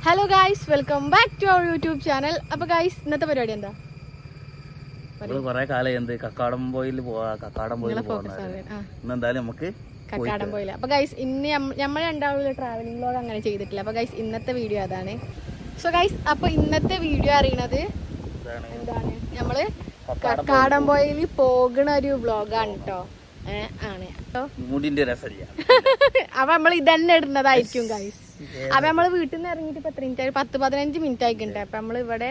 Hello guys welcome back to our YouTube channel അപ്പൊ guys ഇന്നത്തെ പരിപാടി എന്താ? നമ്മൾ കൊറേ കാലം എന്ത് പോവാ കക്കാടം പോയിൽ ആവാൻ. ആ. ഇന്ന് എന്തായാലും നമുക്ക് കക്കാടം പോയില്ല അപ്പൊ ഗൈസ് ഇന്ന് നമ്മൾ രണ്ടാളും ട്രാവലിംഗ് വ്ലോഗ് അങ്ങനെ ചെയ്തിട്ടില്ല. അപ്പൊ ഗൈസ് ഇന്നത്തെ വീഡിയോ അതാണ്. സോ ഗൈസ് അപ്പൊ ഇന്നത്തെ വീഡിയോ അറിയണത് എന്താണ്? നമ്മൾ കക്കാടം പോയിൽ പോകുന്ന ഒരു വ്ലോഗാണ് കേട്ടോ ആണ്. കേട്ടോ അപ്പൊ നമ്മൾ ഇതന്നെ ഇടുന്നതായിരിക്കും ഗൈസ് അപ്പൊ നമ്മൾ വീട്ടിൽ നിന്ന് ഇറങ്ങിയിട്ട് ഇപ്പൊ എത്ര മിനിറ്റ് ആയി പത്ത് പതിനഞ്ച് മിനിറ്റ് ആയിട്ടുണ്ട് അപ്പൊ നമ്മൾ ഇവിടെ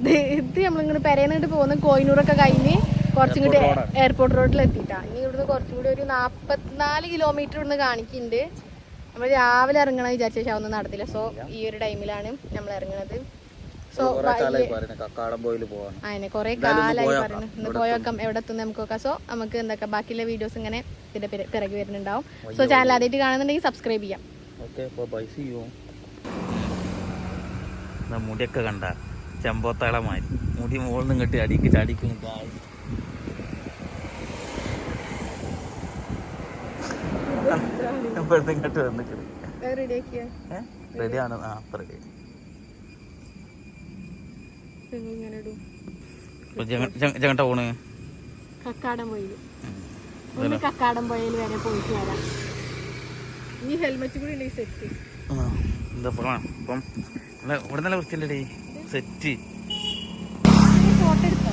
ഇത് ഇത് നമ്മളിങ്ങനെ പെരേന്നിട്ട് പോകുന്ന കോയിനൂറൊക്കെ കഴിഞ്ഞ് കുറച്ചും കൂടി Airport road എയർപോർട്ട് റോഡിൽ എത്തിയിട്ടാ ഇനി ഇവിടുന്ന് കുറച്ചും കൂടി ഒരു നാപ്പത്തിനാല് കിലോമീറ്റർ ഇവിടുന്ന് കാണിക്കുന്നുണ്ട് നമ്മൾ രാവിലെ ഇറങ്ങണം വിചാരിച്ച പക്ഷെ ഒന്നും നടത്തില്ല സോ ഈ ഒരു ടൈമിലാണ് നമ്മൾ ഇറങ്ങണത്. സോ അതിനെ കുറെ കാലായി. പറഞ്ഞു ഇന്ന് പോയോക്കാം എവിടെ എത്തുന്ന. നമുക്ക് നോക്കാം സോ നമുക്ക് എന്തൊക്കെ? ബാക്കിയുള്ള വീഡിയോസ് ഇങ്ങനെ ഇതിന്റെ പിറ- പിറകെ വരുന്നുണ്ടാവും. സോ ചാനൽ ആദ്യമായിട്ട് കാണുന്നുണ്ടെങ്കിൽ സബ്സ്ക്രൈബ് ചെയ്യാം. മുടിയൊക്കെ കണ്ട? ചെമ്പോത്താളമാരി മുടി മുകളിൽ നിന്ന് കെട്ടി അടിക്ക് ചടിക്കും. ഇങ്ങോട്ട് വന്നിട്ട്. റെഡി ആ കക്കാടം പോയിൽ ഒന്ന് കക്കാടം വരെ പോയിട്ട് വരാം. ഇനി ഹെൽമെറ്റ് കൂടി സെറ്റ് എന്താ ഇപ്പം നല്ല ഇവിടെ നല്ല വൃത്തിയില്ലടി. സെറ്റ്. ഫോട്ടോ എടുത്തോ?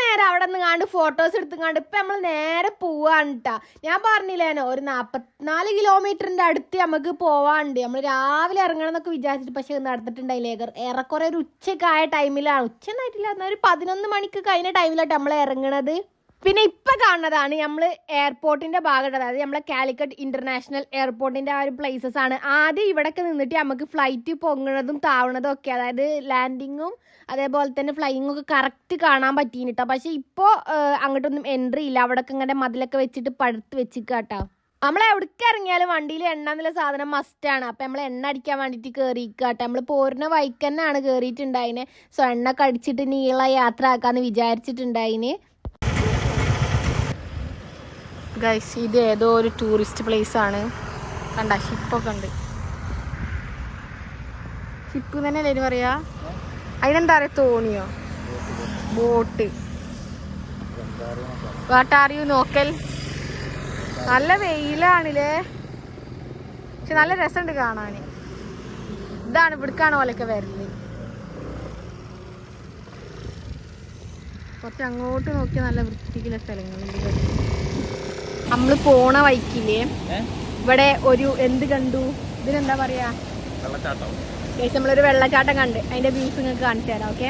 നേരം അവിടെ നിന്നാണ്ട് ഫോട്ടോസ് എടുത്തുകൊണ്ട് ഇപ്പൊ നമ്മൾ നേരെ പോവാണ് ട്ടാ. ഞാൻ പറഞ്ഞില്ലേനോ ഒരു നാപ്പത്തിനാല് കിലോമീറ്ററിന്റെ അടുത്ത് നമുക്ക് പോവാണ്ട്. നമ്മൾ രാവിലെ ഇറങ്ങണം എന്നൊക്കെ വിചാരിച്ചിട്ട് പക്ഷെ നടത്തിട്ടുണ്ടായില്ലേ ഏറെ- ഏറെക്കുറെ ഒരു ഉച്ചക്കായ ടൈമിലാണ് ഉച്ച എന്നാൽ ഒരു പതിനൊന്ന് മണിക്ക് കഴിഞ്ഞ ടൈമിലായിട്ട് നമ്മൾ ഇറങ്ങണത്. പിന്നെ ഇപ്പൊ കാണുന്നതാണ് നമ്മൾ എയർപോർട്ടിന്റെ ഭാഗത്ത് അതായത് നമ്മളെ കാലിക്കറ്റ് ഇന്റർനാഷണൽ എയർപോർട്ടിന്റെ ആ ഒരു പ്ലേസസ് ആണ്. ആദ്യം ഇവിടെയൊക്കെ നിന്നിട്ട് നമുക്ക് ഫ്ലൈറ്റ് പൊങ്ങണതും താവണതും ഒക്കെ അതായത് ലാൻഡിങ്ങും അതേപോലെ തന്നെ ഫ്ലൈയിങ്ങും ഒക്കെ കറക്റ്റ് കാണാൻ പറ്റീന് പക്ഷെ ഇപ്പോൾ അങ്ങോട്ടൊന്നും എൻട്രി ഇല്ല. അവിടെയൊക്കെ ഇങ്ങനെ മതിലൊക്കെ വെച്ചിട്ട് പഴുത്ത് വെച്ചിട്ട് കേട്ടോ നമ്മൾ എവിടേക്ക് ഇറങ്ങിയാലും വണ്ടിയിൽ എണ്ണ എന്നുള്ള സാധനം മസ്റ്റാണ് അപ്പം നമ്മൾ എണ്ണ അടിക്കാൻ വേണ്ടിയിട്ട് കയറിയിരിക്കുക കേട്ടോ നമ്മൾ പോരുന്ന വൈക്ക് തന്നെയാണ് കയറിയിട്ടുണ്ടായിന് സോ എണ്ണ കടിച്ചിട്ട് നീള യാത്ര ആക്കാന്ന് വിചാരിച്ചിട്ടുണ്ടായിന്. ഗൈസ് ഇത് ഏതോ ഒരു ടൂറിസ്റ്റ് പ്ലേസ് ആണ്. കണ്ട ഷിപ്പൊക്കെ ഉണ്ട്. ഷിപ്പ് തന്നെ അല്ലേ പറയാ? അതിനെന്താ പറയാ തോണിയോ ബോട്ട് യു നോക്കൽ. നല്ല വെയിലാണില്ലേ? പക്ഷെ നല്ല രസമുണ്ട് കാണാൻ ഇതാണ് ഇവിടേക്കാണ് ഓലൊക്കെ വരൽ കുറച്ച് അങ്ങോട്ട് നോക്കിയാൽ നല്ല വൃത്തിക്കുള്ള സ്ഥലങ്ങളുണ്ട്. നമ്മൾ പോണ വൈക്കില്ലേ ഇവിടെ ഒരു എന്ത് കണ്ടു? ഇതിനെന്താ പറയാ? ഗൈസ് നമ്മളൊരു വെള്ളച്ചാട്ടം കണ്ട്. അതിന്റെ വ്യൂസ് നിങ്ങൾക്ക് കാണിച്ചു തരാം okay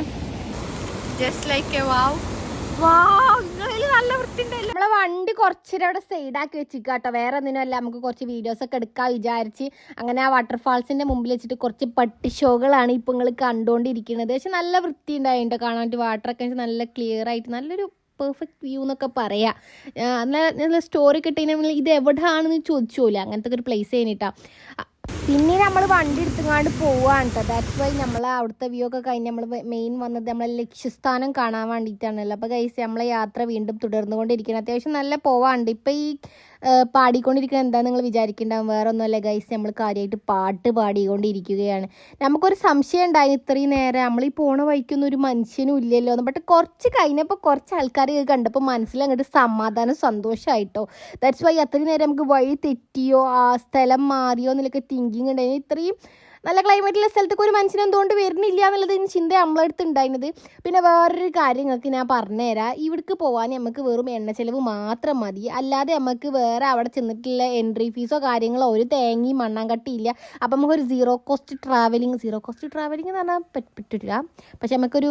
just like a wow നല്ല വൃത്തിണ്ടല്ലോ നമ്മളെ വണ്ടി കുറച്ചേരം അവിടെ സൈഡാക്കി വെച്ചിക്കാട്ടോ വേറെ ഒന്നിനല്ല നമുക്ക് കുറച്ച് വീഡിയോസ് ഒക്കെ എടുക്കാൻ വിചാരിച്ച് അങ്ങനെ ആ വാട്ടർഫാൾസിന്റെ മുമ്പിൽ വെച്ചിട്ട് കുറച്ച് പട്ടി ഷോകളാണ് ഇപ്പൊ നിങ്ങൾ കണ്ടുകൊണ്ടിരിക്കുന്നത്. പക്ഷെ നല്ല വൃത്തി ഉണ്ടായിട്ടോ കാണാൻ വാട്ടറൊക്കെ നല്ല ക്ലിയർ ആയിട്ട് നല്ലൊരു പെർഫെക്റ്റ് വ്യൂ എന്നൊക്കെ പറയാം. നല്ല സ്റ്റോറി കിട്ടിയാൽ ഇത് എവിടെയാണെന്ന് ചോദിച്ചോല്ലേ അങ്ങനത്തെ ഒരു പ്ലേസ് കഴിഞ്ഞിട്ടാ പിന്നെ നമ്മൾ വണ്ടി എടുത്തുങ്ങാണ്ട് പോവാണ് കേട്ടോ ദാറ്റ്സ് വൈ നമ്മൾ അവിടുത്തെ വ്യൂ ഒക്കെ കഴിഞ്ഞ് നമ്മൾ മെയിൻ വന്നത് നമ്മളെ ലക്ഷ്യസ്ഥാനം കാണാൻ വേണ്ടിയിട്ടാണല്ലോ അപ്പോൾ കൈസ് നമ്മളെ യാത്ര വീണ്ടും തുടർന്നുകൊണ്ടിരിക്കണം അത്യാവശ്യം നല്ല പോവാണ്ട്. ഇപ്പം ഈ പാടിക്കൊണ്ടിരിക്കുന്നത് എന്താ നിങ്ങൾ വിചാരിക്കുന്നുണ്ടാവും വേറെ ഒന്നുമല്ല ഗൈസ് നമ്മൾ കാര്യമായിട്ട് പാട്ട് പാടിക്കൊണ്ടിരിക്കുകയാണ്. നമുക്കൊരു സംശയം ഉണ്ടായി ഇത്രയും നേരം നമ്മൾ ഈ പോണ വഴിക്കൊന്നും ഒരു മനുഷ്യനും ഇല്ലല്ലോ എന്ന്. ബട്ട് കുറച്ച് കഴിഞ്ഞപ്പോൾ കുറച്ച് ആൾക്കാർ കണ്ടപ്പോൾ മനസ്സിൽ അങ്ങോട്ട് സമാധാനം സന്തോഷമായിട്ടോ ദാറ്റ്സ് വൈ അത്രയും നേരം നമുക്ക് വഴി തെറ്റിയോ ആ സ്ഥലം മാറിയോ എന്നൊക്കെ തിങ്കിങ് ഉണ്ടായി. ഇത്രയും നല്ല ക്ലൈമറ്റുള്ള സ്ഥലത്തേക്ക് ഒരു മനുഷ്യൻ എന്തുകൊണ്ട് വരുന്നില്ല എന്നുള്ളത് ചിന്ത നമ്മളടുത്ത് ഉണ്ടായിരുന്നത് പിന്നെ വേറൊരു കാര്യം നിങ്ങൾക്ക് ഞാൻ പറഞ്ഞുതരാം. ഇവിടേക്ക് പോകാൻ നമുക്ക് വെറും എണ്ണ ചെലവ് മാത്രം മതി. അല്ലാതെ നമുക്ക് വേറെ അവിടെ ചെന്നിട്ടുള്ള എൻട്രി ഫീസോ കാര്യങ്ങളോ ഒരു തേങ്ങയും മണ്ണാങ്കട്ടിയില്ല അപ്പം നമുക്കൊരു zero cost travelling zero cost travelling എന്ന് പറഞ്ഞാൽ പറ്റ് പറ്റില്ല പക്ഷെ നമുക്കൊരു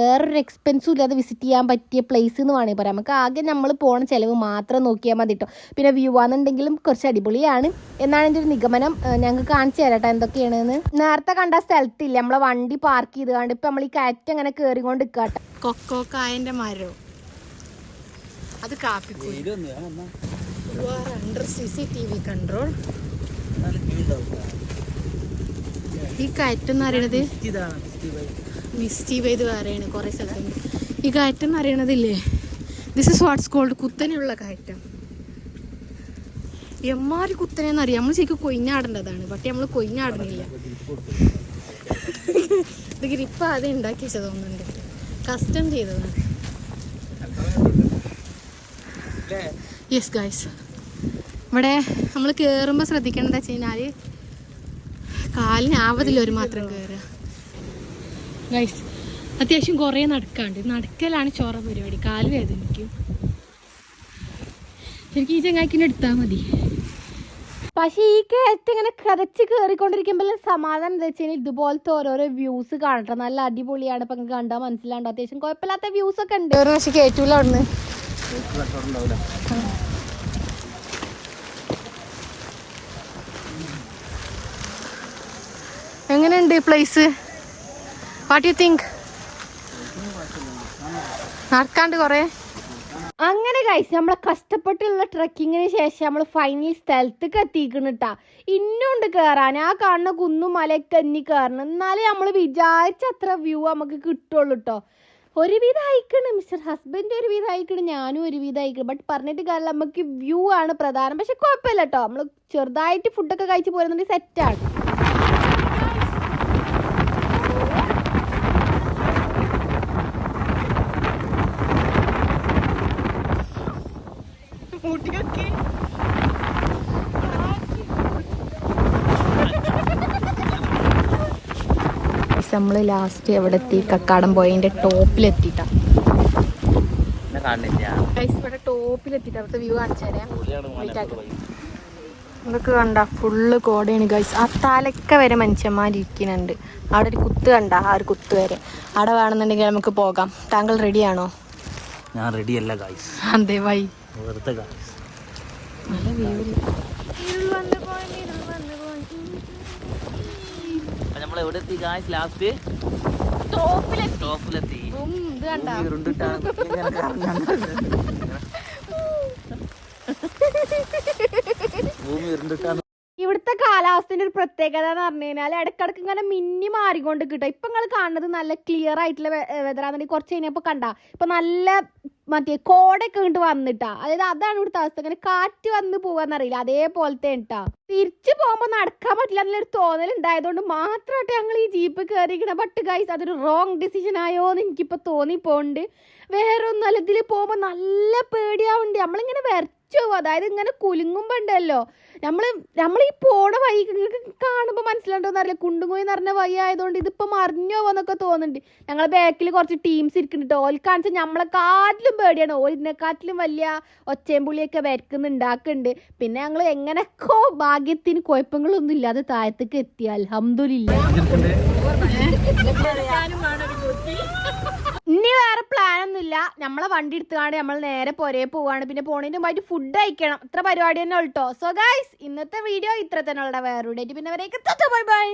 വേറൊരു എക്സ്പെൻസും ഇല്ലാതെ വിസിറ്റ് ചെയ്യാൻ പറ്റിയ പ്ലേസ് എന്ന് വേണമെങ്കിൽ പറയാം. നമുക്ക് ആകെ നമ്മൾ പോണ ചിലവ് മാത്രം നോക്കിയാൽ മതി കേട്ടോ പിന്നെ വ്യൂ ആണെന്നുണ്ടെങ്കിലും കുറച്ച് അടിപൊളിയാണ്. എന്നാണ് എന്റെ ഒരു നിഗമനം. ഞങ്ങൾക്ക് കാണിച്ചു തരാം കേട്ടോ എന്തൊക്കെയാണെന്ന് നേരത്തെ കണ്ട സ്ഥലത്തില്ല? നമ്മളെ വണ്ടി പാർക്ക് ചെയ്ത് കണ്ട് ഇപ്പൊ നമ്മൾ ഈ കയറ്റം അങ്ങനെ കേറികൊണ്ട് നിൽക്കാട്ടോ കൊക്കോ കായന്റെ മരം. അത് under C C T V control ഈ കയറ്റം എന്ന് പറയണത് മിസ്റ്റി ചെയ്ത് വേറെയാണ് കുറേ സ്ഥലത്തുണ്ട്. ഈ കയറ്റം എന്ന് പറയണതില്ലേ? ദിസ് ഇസ് വാട്ട്സ് കോൾഡ് കുത്തനെയുള്ള കയറ്റം. എമ്മാരി കുത്തനെന്ന് അറിയാം നമ്മൾ ശരിക്കും കൊയിഞ്ഞാടേണ്ടതാണ്. പക്ഷെ നമ്മൾ കൊയിഞ്ഞാടുന്നില്ല. ഇത് ഗ്രിപ്പ് ആദ്യം ഉണ്ടാക്കി വെച്ചത് തോന്നുന്നുണ്ട്. കസ്റ്റം ചെയ്തതാണ്. യെസ് ഗായ്സ് ഇവിടെ നമ്മൾ കയറുമ്പോൾ ശ്രദ്ധിക്കേണ്ടത് വെച്ച് കഴിഞ്ഞാൽ കാലിന് ഒരു മാത്രം കയറുക ഗൈസ് അത്യാവശ്യം കുറേ നടക്കാണ്ട് നടക്കലാണ് ചോറ പരിപാടി. കാൽ വേദനിക്കും. ശരിക്കും ഈ ചങ്ങാക്കിനെ എടുത്താൽ മതി. പക്ഷേ ഈ കയറ്റം ഇങ്ങനെ കരച്ച് കയറിക്കൊണ്ടിരിക്കുമ്പോൾ സമാധാനം എന്താ വെച്ചാൽ ഇതുപോലത്തെ ഓരോരോ വ്യൂസ് കാണട്ടെ. നല്ല അടിപൊളിയാണ് ഇപ്പം കണ്ടാൽ മനസ്സിലാണ്ട് അത്യാവശ്യം കുഴപ്പമില്ലാത്ത വ്യൂസ് ഒക്കെ ഉണ്ട്. ഒരു പക്ഷേ കയറ്റൂല അവിടുന്ന്. എങ്ങനെയുണ്ട് പ്ലേസ് വാട്ട് യു തിങ്ക് നടക്കാണ്ട് കുറേ. അങ്ങനെ കഴിച്ച് നമ്മളെ കഷ്ടപ്പെട്ടുള്ള ട്രക്കിങ്ങിന് ശേഷം നമ്മൾ ഫൈനൽ സ്ഥലത്തേക്ക് എത്തിക്കണിട്ടാ ഇന്നുണ്ട് കയറാൻ ആ കാണുന്ന കുന്നും മലയൊക്കെ എന്നി കയറണം എന്നാലേ നമ്മൾ വിചാരിച്ച അത്ര വ്യൂ നമുക്ക് കിട്ടുള്ളൂ കേട്ടോ ഒരുവിധം അയക്കണം മിസ്റ്റർ ഹസ്ബൻഡ് ഒരുവിധം അയക്കണം ഞാനും ഒരുവിധം അയക്കണം ബട്ട് പറഞ്ഞിട്ട് കാര്യം നമുക്ക് വ്യൂ ആണ് പ്രധാനം. പക്ഷെ കുഴപ്പമില്ല കേട്ടോ നമ്മൾ ചെറുതായിട്ട് ഫുഡൊക്കെ കഴിച്ച് പോരുന്നുണ്ടെങ്കിൽ സെറ്റാണ് നമ്മൾ ലാസ്റ്റ് എവിടെ എത്തി? കക്കാടം പോയതിന്റെ ടോപ്പിലെത്തിട്ടാണ് ഇവിടെ അവിടുത്തെ വ്യൂ കാണിച്ചു തരാം. ഇതൊക്കെ കണ്ട ഫുള്ള് കോടയാണ് ഗൈസ് ആ തലക്ക വരെ മനുഷ്യന്മാരിക്കുന്നുണ്ട് അവിടെ ഒരു കുത്ത് കണ്ട ആ ഒരു കുത്ത് വരെ. അവിടെ വേണമെന്നുണ്ടെങ്കിൽ നമുക്ക് പോകാം. താങ്കൾ റെഡിയാണോ ഞാൻ റെഡിയല്ല ഗൈസ് അതെ വൈ വെറുതെ നല്ല വ്യൂ നമ്മൾ എവിടെ എത്തി ഗായ്സ് ലാസ്റ്റ് ടോപ്പിലെത്തി ഭൂമി ഉരുണ്ടിട്ടാണ് ഇവിടുത്തെ കാലാവസ്ഥന്റെ ഒരു പ്രത്യേകത എന്ന് പറഞ്ഞു കഴിഞ്ഞാൽ ഇടക്കിടക്ക് ഇങ്ങനെ മിന്നി മാറിക്കൊണ്ട് കിട്ടും. ഇപ്പൊ നിങ്ങൾ കാണുന്നത് നല്ല ക്ലിയർ ആയിട്ടുള്ള വെതറാന്നുണ്ടെങ്കിൽ കുറച്ച് കഴിഞ്ഞപ്പോ കണ്ട. ഇപ്പൊ നല്ല മറ്റേ കോടൊക്കെ ഇങ്ങോട്ട് വന്നിട്ടാ. അതായത് അതാണ് ഇവിടുത്തെ അവസ്ഥ. അങ്ങനെ കാറ്റ് വന്ന് പോവാന്നറിയില്ല. അതേപോലത്തെ കേട്ടാ തിരിച്ചു പോകുമ്പോ നടക്കാൻ പറ്റില്ല എന്നുള്ളൊരു തോന്നൽ ഉണ്ടായതുകൊണ്ട് മാത്രമായിട്ട് ഞങ്ങൾ ഈ ജീപ്പ് കയറിയിരിക്കണ ബട്ട് ഗൈസ് അതൊരു റോങ് ഡിസിഷൻ ആയോ എന്ന് എനിക്കിപ്പോ തോന്നിപ്പോണ്ട്. വേറെ ഒന്നും ഇതിൽ പോകുമ്പോ നല്ല പേടിയാവുണ്ട്. നമ്മളിങ്ങനെ വരച്ചു പോകും അതായത് ഇങ്ങനെ കുലുങ്ങുമ്പോണ്ടല്ലോ നമ്മൾ നമ്മൾ ഈ പോണ വൈകി കാണുമ്പോൾ മനസ്സിലാണ്ടോന്ന് അറിയില്ല എന്ന് പറഞ്ഞ വയ്യ ആയതുകൊണ്ട് ഇതിപ്പം മറിഞ്ഞോ എന്നൊക്കെ തോന്നുന്നുണ്ട്. ഞങ്ങളെ ബാക്കിൽ കുറച്ച് ടീംസ് ഇരിക്കുന്നുണ്ട്. ഓൽ കാണിച്ചാൽ നമ്മളെ കാട്ടിലും പേടിയാണ്. ഓലിനെക്കാട്ടിലും വലിയ ഒച്ചയും പുളിയൊക്കെ വരക്കുന്നുണ്ടാക്കുന്നുണ്ട് പിന്നെ ഞങ്ങൾ എങ്ങനെയൊക്കെ ഭാഗ്യത്തിന് കുഴപ്പങ്ങളൊന്നും ഇല്ലാതെ താഴത്തേക്ക് എത്തി. അൽഹംദുലില്ല ഇനി വേറെ പ്ലാൻ ഒന്നുമില്ല. നമ്മളെ വണ്ടി എടുത്തുകൊണ്ട് നമ്മൾ നേരെ പുരയെ പോവാണ്. പിന്നെ പോണതിന് മുമ്പായിട്ട് ഫുഡ് കഴിക്കണം. ഇത്ര പരിപാടി തന്നെ ഉള്ളട്ടോ സോ ഗൈസ് ഇന്നത്തെ വീഡിയോ ഇത്ര തന്നെ ഉള്ള വേറെ പിന്നെ വരേക്ക്. Bye bye